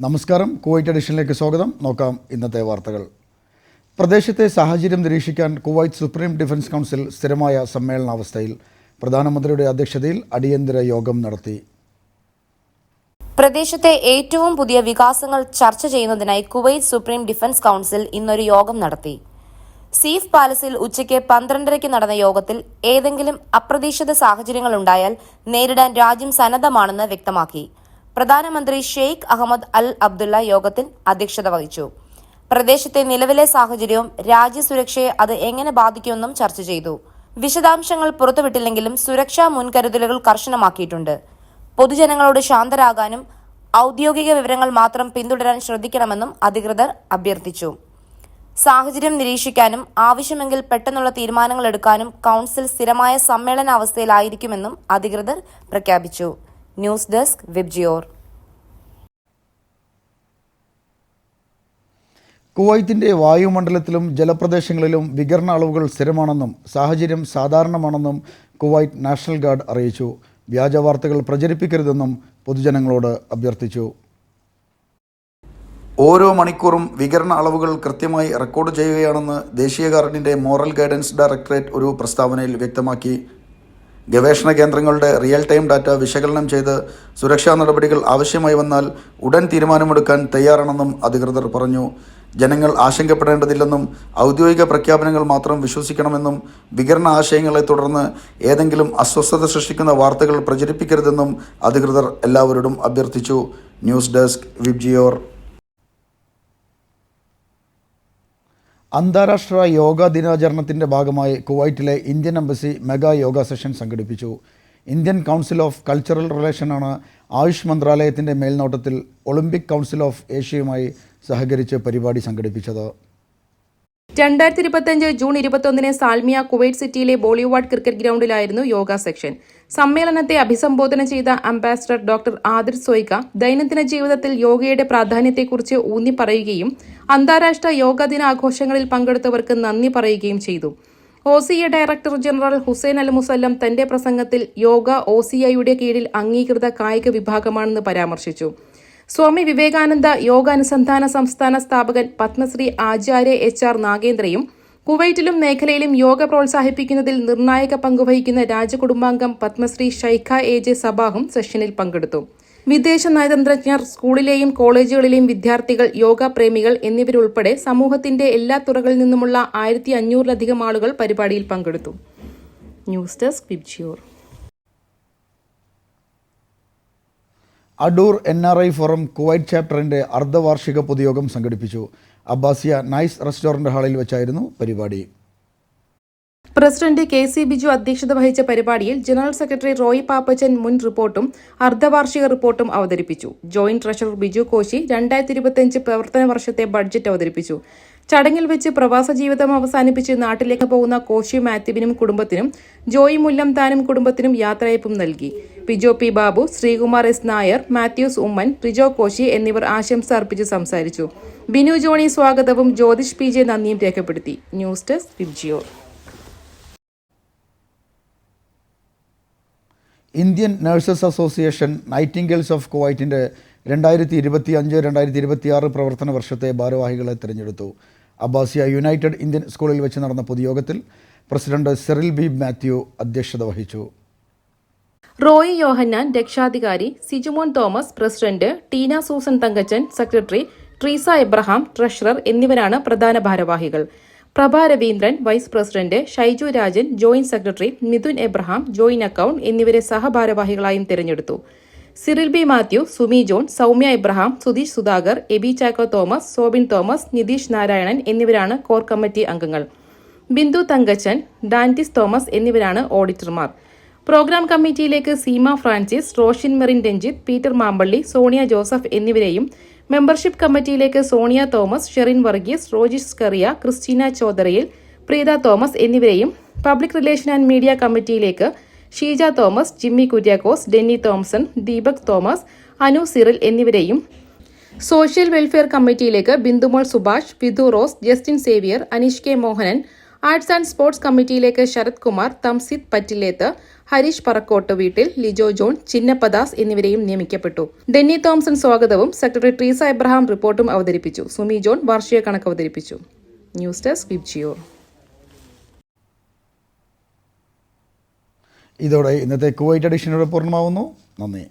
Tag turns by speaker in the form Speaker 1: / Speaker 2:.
Speaker 1: നമസ്കാരം. കുവൈറ്റ് എഡിഷനിലേക്ക് സ്വാഗതം. നോക്കാം ഇന്നത്തെ വാർത്തകൾ. പ്രദേശത്തെ സാഹചര്യം നിരീക്ഷിക്കാൻ കുവൈറ്റ് സുപ്രീം ഡിഫൻസ് കൗൺസിൽ സ്ഥിരമായ സമ്മേളനാവസ്ഥയിൽ പ്രധാനമന്ത്രിയുടെ അധ്യക്ഷതയിൽ അടിയന്തര യോഗം നടത്തി.
Speaker 2: പ്രദേശത്തെ ഏറ്റവും പുതിയ വികാസങ്ങൾ ചർച്ച ചെയ്യുന്നതിനായി കുവൈറ്റ് സുപ്രീം ഡിഫൻസ് കൗൺസിൽ ഇന്നൊരു യോഗം നടത്തി. സീഫ് പാലസിൽ ഉച്ചയ്ക്ക് പന്ത്രണ്ടരയ്ക്ക് നടന്ന യോഗത്തിൽ ഏതെങ്കിലും അപ്രതീക്ഷിത സാഹചര്യങ്ങൾ ഉണ്ടായാൽ നേരിടാൻ രാജ്യം സന്നദ്ധമാണെന്ന് വ്യക്തമാക്കി. പ്രധാനമന്ത്രി ഷെയ്ഖ് അഹമ്മദ് അൽ അബ്ദുള്ള യോഗത്തിൽ അധ്യക്ഷത വഹിച്ചു. പ്രദേശത്തെ നിലവിലെ സാഹചര്യവും രാജ്യസുരക്ഷയെ അത് എങ്ങനെ ബാധിക്കുമെന്നും ചർച്ച ചെയ്തു. വിശദാംശങ്ങൾ പുറത്തുവിട്ടില്ലെങ്കിലും സുരക്ഷാ മുൻകരുതലുകൾ കർശനമാക്കിയിട്ടുണ്ട്. പൊതുജനങ്ങളോട് ശാന്തരാകാനും ഔദ്യോഗിക വിവരങ്ങൾ മാത്രം പിന്തുടരാൻ ശ്രദ്ധിക്കണമെന്നും അധികൃതർ അഭ്യർത്ഥിച്ചു. സാഹചര്യം നിരീക്ഷിക്കാനും ആവശ്യമെങ്കിൽ പെട്ടെന്നുള്ള തീരുമാനങ്ങൾ എടുക്കാനും കൌൺസിൽ സ്ഥിരമായ സമ്മേളനാവസ്ഥയിലായിരിക്കുമെന്നും അധികൃതർ പ്രഖ്യാപിച്ചു. ന്യൂസ് ഡെസ്ക് വിബ്ജിയോർ
Speaker 1: കുവൈത്തിന്റെ വായുമണ്ഡലത്തിലും ജലപ്രദേശങ്ങളിലും വികരണ അളവുകൾ സ്ഥിരമാണെന്നും സാഹചര്യം സാധാരണമാണെന്നും കുവൈറ്റ് നാഷണൽ ഗാർഡ് അറിയിച്ചു. വ്യാജ വാർത്തകൾ പ്രചരിപ്പിക്കരുതെന്നും പൊതുജനങ്ങളോട് അഭ്യർത്ഥിച്ചു. ഓരോ മണിക്കൂറും വികരണ അളവുകൾ കൃത്യമായി റെക്കോർഡ് ചെയ്യുകയാണെന്ന് ദേശീയ ഗാർഡിന്റെ മോറൽ ഗൈഡൻസ് ഡയറക്ടറേറ്റ് ഒരു പ്രസ്താവനയിൽ വ്യക്തമാക്കി. ഗവേഷണ കേന്ദ്രങ്ങളുടെ റിയൽ ടൈം ഡാറ്റ വിശകലനം ചെയ്ത് സുരക്ഷാ നടപടികൾ ആവശ്യമായി വന്നാൽ ഉടൻ തീരുമാനമെടുക്കാൻ തയ്യാറാണെന്നും അധികൃതർ പറഞ്ഞു. ജനങ്ങൾ ആശങ്കപ്പെടേണ്ടതില്ലെന്നും ഔദ്യോഗിക പ്രഖ്യാപനങ്ങൾ മാത്രം വിശ്വസിക്കണമെന്നും വികരണ ആശയങ്ങളെ തുടർന്ന് ഏതെങ്കിലും അസ്വസ്ഥത സൃഷ്ടിക്കുന്ന വാർത്തകൾ പ്രചരിപ്പിക്കരുതെന്നും അധികൃതർ എല്ലാവരോടും അഭ്യർത്ഥിച്ചു. News desk Vibgyor. അന്താരാഷ്ട്ര യോഗ ദിനാചരണത്തിന്റെ ഭാഗമായി കുവൈറ്റിലെ Indian embassy mega yoga session സംഘടിപ്പിച്ചു. ഇന്ത്യൻ കൗൺസിൽ ഓഫ് കൾച്ചറൽ റിലേഷനാണ് ആയുഷ് മന്ത്രാലയത്തിന്റെ മേൽനോട്ടത്തിൽ ഒളിമ്പിക് കൗൺസിൽ ഓഫ് ഏഷ്യയുമായി സഹകരിച്ച് പരിപാടി സംഘടിപ്പിച്ചത്.
Speaker 3: രണ്ടായിരത്തി ഇരുപത്തിയഞ്ച് ജൂൺ ഇരുപത്തൊന്നിന് സാൽമിയ കുവൈറ്റ് സിറ്റിയിലെ ബോളിവുഡ് ക്രിക്കറ്റ് ഗ്രൗണ്ടിലായിരുന്നു യോഗ സെക്ഷൻ. സമ്മേളനത്തെ അഭിസംബോധന ചെയ്ത അംബാസഡർ ഡോക്ടർ ആദിർ സോയ്ക ദൈനംദിന ജീവിതത്തിൽ യോഗയുടെ പ്രാധാന്യത്തെക്കുറിച്ച് ഊന്നി പറയുകയും അന്താരാഷ്ട്ര യോഗ ദിനാഘോഷങ്ങളിൽ പങ്കെടുത്തവർക്ക് നന്ദി പറയുകയും ചെയ്തു. O director general Hussain Al Musallam തന്റെ പ്രസംഗത്തിൽ യോഗ ഒ കീഴിൽ അംഗീകൃത കായിക വിഭാഗമാണെന്ന് പരാമർശിച്ചു. സ്വാമി വിവേകാനന്ദ യോഗ അനുസന്ധാന സംസ്ഥാന സ്ഥാപകൻ പത്മശ്രീ ആചാര്യ എച്ച് ആർ നാഗേന്ദ്രയും കുവൈറ്റിലും മേഖലയിലും യോഗ പ്രോത്സാഹിപ്പിക്കുന്നതിൽ നിർണായക പങ്കുവഹിക്കുന്ന രാജകുടുംബാംഗം പത്മശ്രീ ഷൈഖ എ ജെ സബാഹും സെഷനിൽ പങ്കെടുത്തു. വിദേശ നയതന്ത്രജ്ഞർ സ്കൂളിലെയും കോളേജുകളിലെയും വിദ്യാർത്ഥികൾ യോഗ പ്രേമികൾ എന്നിവരുൾപ്പെടെ സമൂഹത്തിന്റെ എല്ലാ തുറകളിൽ നിന്നുമുള്ള ആയിരത്തി അഞ്ഞൂറിലധികം ആളുകൾ പരിപാടിയിൽ പങ്കെടുത്തു. News desk Vibgyor.
Speaker 1: Adoor N R I forum Kuwait ചാപ്റ്ററിന്റെ അർദ്ധവാർഷിക പൊതുയോഗം സംഘടിപ്പിച്ചു. അബ്ബാസിയ നൈസ് റെസ്റ്റോറന്റ് ഹാളിൽ വെച്ചായിരുന്നു പരിപാടി.
Speaker 3: പ്രസിഡന്റ് കെ സി ബിജു അധ്യക്ഷത വഹിച്ച പരിപാടിയിൽ ജനറൽ സെക്രട്ടറി റോയ് പാപ്പച്ചൻ മുൻ റിപ്പോർട്ടും അർദ്ധവാർഷിക റിപ്പോർട്ടും അവതരിപ്പിച്ചു. ജോയിന്റ് ട്രഷറർ ബിജു കോശി രണ്ടായിരത്തി ഇരുപത്തിയഞ്ച് പ്രവർത്തന വർഷത്തെ ബഡ്ജറ്റ് അവതരിപ്പിച്ചു. ചടങ്ങിൽ വെച്ച് പ്രവാസ ജീവിതം അവസാനിപ്പിച്ച് നാട്ടിലേക്ക് പോകുന്ന കോശി മാത്യുവിനും കുടുംബത്തിനും ജോയി മുല്ലംതാനും കുടുംബത്തിനും യാത്രയപ്പും നൽകി. പിജോ പി ബാബു ശ്രീകുമാർ എസ് നായർ മാത്യൂസ് ഉമ്മൻ റിജോ കോശി എന്നിവർ ആശംസ അർപ്പിച്ച് സംസാരിച്ചു. ബിനു ജോണി സ്വാഗതവും ജ്യോതിഷ് പി ജെ നന്ദിയും രേഖപ്പെടുത്തി. News desk Vibgyor
Speaker 1: Indian nurses association nightingales of കുവൈറ്റിന്റെ രണ്ടായിരത്തി ഇരുപത്തി അഞ്ച് രണ്ടായിരത്തി ഇരുപത്തി ആറ് പ്രവർത്തന വർഷത്തെ ഭാരവാഹികളെ തിരഞ്ഞെടുത്തു. അബ്ബാസിയ യുണൈറ്റഡ് ഇന്ത്യൻ സ്കൂളിൽ വെച്ച് നടന്ന പൊതുയോഗത്തിൽ പ്രസിഡന്റ് സെറിൽ ബി മാത്യു അധ്യക്ഷത വഹിച്ചു.
Speaker 3: റോയി യോഹന്നാൻ രക്ഷാധികാരി Sijumon Thomas president Teena Susan Thankachan secretary Treesa Abraham treasurer എന്നിവരാണ് പ്രധാന ഭാരവാഹികൾ. Prabha Raveendran vice president Shaiju Rajan joint secretary Mithun Abraham joint account എന്നിവരെ സഹഭാരവാഹികളായും തിരഞ്ഞെടുത്തു. സിറിൽ ബി. മാത്യു സുമി ജോൺ സൗമ്യ എബ്രഹാം സുധീഷ് സുധാകർ എബി ചാക്കോ തോമസ് സോബിൻ തോമസ് നിതീഷ് നാരായണൻ എന്നിവരാണ് കോർ കമ്മിറ്റി അംഗങ്ങൾ. ബിന്ദു തങ്കച്ചൻ ഡാന്റിസ് തോമസ് എന്നിവരാണ് ഓഡിറ്റർമാർ. പ്രോഗ്രാം കമ്മിറ്റിയിലേക്ക് സീമ ഫ്രാൻസിസ് റോഷിൻ മെറിൻ രഞ്ജിത്ത് പീറ്റർ മാമ്പള്ളി സോണിയ ജോസഫ് എന്നിവരെയും മെമ്പർഷിപ്പ് കമ്മിറ്റിയിലേക്ക് സോണിയ തോമസ് ഷെറിൻ വർഗീസ് റോജിഷ് കറിയ ക്രിസ്റ്റീന ചോദറയിൽ പ്രീത തോമസ് എന്നിവരെയും പബ്ലിക് റിലേഷൻ ആൻഡ് മീഡിയ കമ്മിറ്റിയിലേക്ക് Sheeja Thomas Jimmy Kuriakose Denny Thomson Deepak Thomas Anu Cyril എന്നിവരെയും social welfare കമ്മിറ്റിയിലേക്ക് Bindumol Subhash Vidhu Rose Justin Xavier Aneesh K Mohanan arts and sports കമ്മിറ്റിയിലേക്ക് Sarath Kumar Thamsid Pattilleth Hareesh Parakkot വീട്ടിൽ ലിജോ ജോൺ ചിന്നപ്പദാസ് എന്നിവരെയും നിയമിക്കപ്പെട്ടു. ഡെന്നി തോംസൺ സ്വാഗതവും സെക്രട്ടറി ട്രീസ എബ്രഹാം റിപ്പോർട്ടും അവതരിപ്പിച്ചു. സുമി ജോൺ വാർഷിക കണക്ക് അവതരിപ്പിച്ചു. ന്യൂസ് ഡെസ്ക്
Speaker 1: ഇതോടെ ഇന്നത്തെ കുവൈറ്റ് എഡിഷൻ പൂർണമാവുന്നു. നന്ദി.